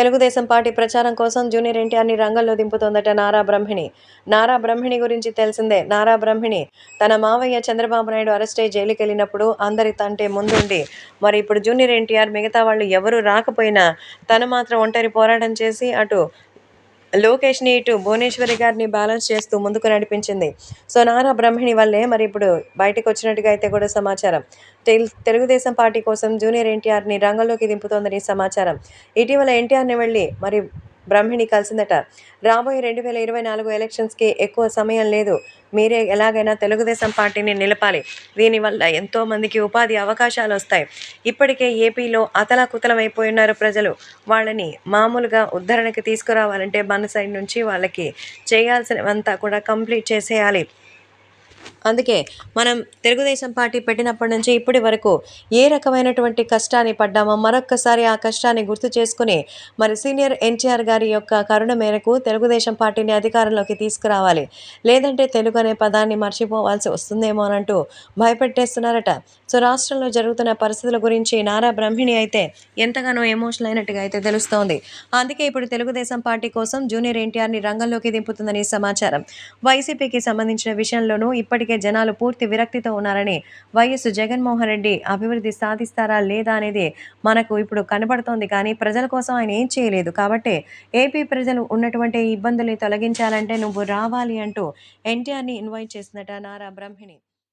Telugu Desam party ప్రచారం కోసం junior ఎన్టీఆర్ని రంగంలో దింపుతోందట నారా బ్రహ్మిణి. నారా బ్రహ్మిణి గురించి తెలిసిందే. నారా బ్రహ్మిణి తన మావయ్య చంద్రబాబు నాయుడు అరెస్ట్ అయ్యి జైలుకి వెళ్ళినప్పుడు అందరి తంటే ముందుండి మరి ఇప్పుడు జూనియర్ ఎన్టీఆర్ మిగతా వాళ్ళు ఎవరు రాకపోయినా తను మాత్రం ఒంటరి పోరాటం చేసి అటు లోకేష్ని ఇటు భువనేశ్వరి గారిని బ్యాలెన్స్ చేస్తూ ముందుకు నడిపించింది. సో నారా బ్రహ్మిణి వల్లే మరి ఇప్పుడు బయటకు వచ్చినట్టుగా అయితే కూడా సమాచారం. తెలుగుదేశం పార్టీ కోసం జూనియర్ ఎన్టీఆర్ని రంగంలోకి దింపుతోందని సమాచారం. ఇటీవల ఎన్టీఆర్ని వెళ్ళి మరి బ్రహ్మిణి కలిసిందట. రాబోయే రెండు వేల ఇరవై నాలుగు ఎలక్షన్స్కి ఎక్కువ సమయం లేదు. మీరే ఎలాగైనా తెలుగుదేశం పార్టీని నిలపాలి. దీనివల్ల ఎంతో మందికి ఉపాధి అవకాశాలు వస్తాయి. ఇప్పటికే ఏపీలో అతలాకుతలమైపోయినారు ప్రజలు. వాళ్ళని మామూలుగా ఉద్ధరణకి తీసుకురావాలంటే మన సైడ్ నుంచి వాళ్ళకి చేయాల్సినవంతా కూడా కంప్లీట్ చేసేయాలి. అందుకే మనం తెలుగుదేశం పార్టీ పెట్టినప్పటి నుంచి ఇప్పటి వరకు ఏ రకమైనటువంటి కష్టాన్ని పడ్డామో మరొక్కసారి ఆ కష్టాన్ని గుర్తు చేసుకుని మరి సీనియర్ ఎన్టీఆర్ గారి యొక్క కరుణ మేరకు తెలుగుదేశం పార్టీని అధికారంలోకి తీసుకురావాలి. లేదంటే తెలుగు అనే పదాన్ని మర్చిపోవాల్సి వస్తుందేమో అనంటూ భయపెట్టేస్తున్నారట. సో రాష్ట్రంలో జరుగుతున్న పరిస్థితుల గురించి నారా బ్రహ్మిణి అయితే ఎంతగానో ఎమోషనల్ అయినట్టుగా అయితే తెలుస్తోంది. అందుకే ఇప్పుడు తెలుగుదేశం పార్టీ కోసం జూనియర్ ఎన్టీఆర్ని రంగంలోకి దింపుతుందని సమాచారం. వైసీపీకి సంబంధించిన విషయంలోనూ ఇప్పటికీ జనాలు పూర్తి విరక్తితో ఉన్నారని వైఎస్ జగన్మోహన్ రెడ్డి అభివృద్ధి సాధిస్తారా లేదా అనేది మనకు ఇప్పుడు కనబడుతోంది. కానీ ప్రజల కోసం ఆయన ఏం చేయలేదు. కాబట్టి ఏపీ ప్రజలు ఉన్నటువంటి ఇబ్బందుల్ని తొలగించాలంటే నువ్వు రావాలి అంటూ ఎన్టీఆర్ని ఇన్వైట్ చేసినట నారా బ్రహ్మిణి